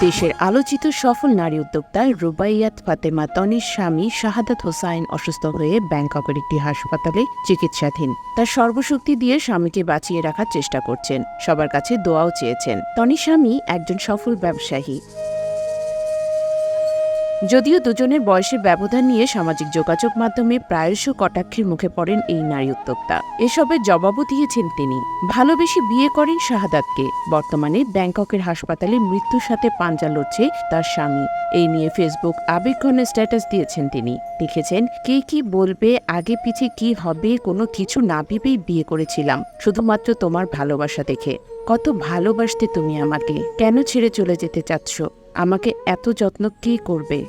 দেশের আলোচিত সফল নারী উদ্যোক্তা রুবাইয়াত ফাতেমা তনির স্বামী শাহাদাত হোসাইন অসুস্থ হয়ে ব্যাংককের একটি হাসপাতালে চিকিৎসাধীন। তার সর্বশক্তি দিয়ে স্বামীকে বাঁচিয়ে রাখার চেষ্টা করছেন। সবার কাছে দোয়াও চেয়েছেন। তনির স্বামী একজন সফল ব্যবসায়ী। যদিও দুজনের বয়সের ব্যবধান নিয়ে সামাজিক যোগাযোগ মাধ্যমে প্রায়শ কটাক্ষের মুখে পড়েন এই নারী উদ্যোক্তা। এসবের জবাবও দিয়েছেন তিনি। ভালোবেসে বিয়ে করেন শাহাদাতকে। বর্তমানে ব্যাংককের হাসপাতালে মৃত্যুর সাথে পাঞ্জা লড়ছে তার স্বামী। এই নিয়ে ফেসবুক আবেগঘন স্ট্যাটাস দিয়েছেন তিনি। লিখেছেন, কে কি বলবে, আগে পিছে কি হবে, কোনো কিছু না ভেবেই বিয়ে করেছিলাম। শুধুমাত্র তোমার ভালোবাসা দেখে। কত ভালোবাসতে তুমি আমাকে। কেন ছেড়ে চলে যেতে চাচ্ছ? আমাকে এত যত্ন কে করবে?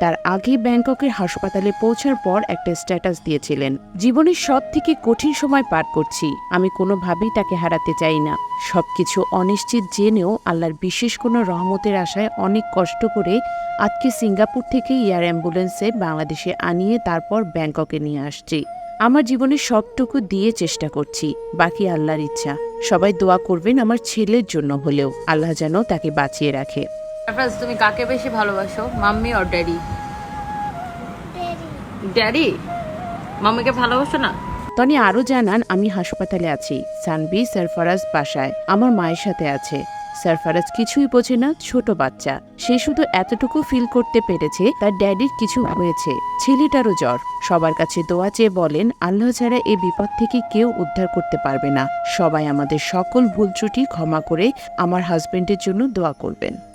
তার আগে ব্যাংককের হাসপাতালে পৌঁছার পর একটা স্ট্যাটাস দিয়েছিলেন। জীবনের সব থেকে কঠিন সময় পার করছি। আমি কোনোভাবেই তাকে হারাতে চাই না। সবকিছু অনিশ্চিত জেনেও আল্লাহর বিশেষ কোনো রহমতের আশায় অনেক কষ্ট করে আজকে সিঙ্গাপুর থেকে এয়ার অ্যাম্বুলেন্সে বাংলাদেশে আনিয়ে তারপর ব্যাংককে নিয়ে আসছি। আমার জীবনের সবটুকু দিয়ে চেষ্টা করছি বাকি আল্লাহর ইচ্ছা। সবাই দোয়া করবেন আমার ছেলের জন্য হলেও আল্লাহ যেন তাকে বাঁচিয়ে রাখে। তুমি কাকে বেশি ভালোবাসো মাম্মি অর ড্যাডি? ড্যাডি? মাম্মিকে ভালোবাসো না? তনি আরও জানান আমি হাসপাতালে আছি। সানবি সারফারাজ বাসায়। আমার মায়ের সাথে আছে। সারফারাজ কিছুই বোঝে না, ছোট বাচ্চা। সে শুধু এতটুকু ফিল করতে পেরেছে তার ড্যাডির কিছু হয়েছে। ছেলেটারও জ্বর। সবার কাছে দোয়া চেয়ে বলেন, আল্লাহ ছাড়া এ বিপদ থেকে কেউ উদ্ধার করতে পারবে না। সবাই আমাদের সকল ভুল ত্রুটি ক্ষমা করে আমার হাজবেন্ডের জন্য দোয়া করবেন।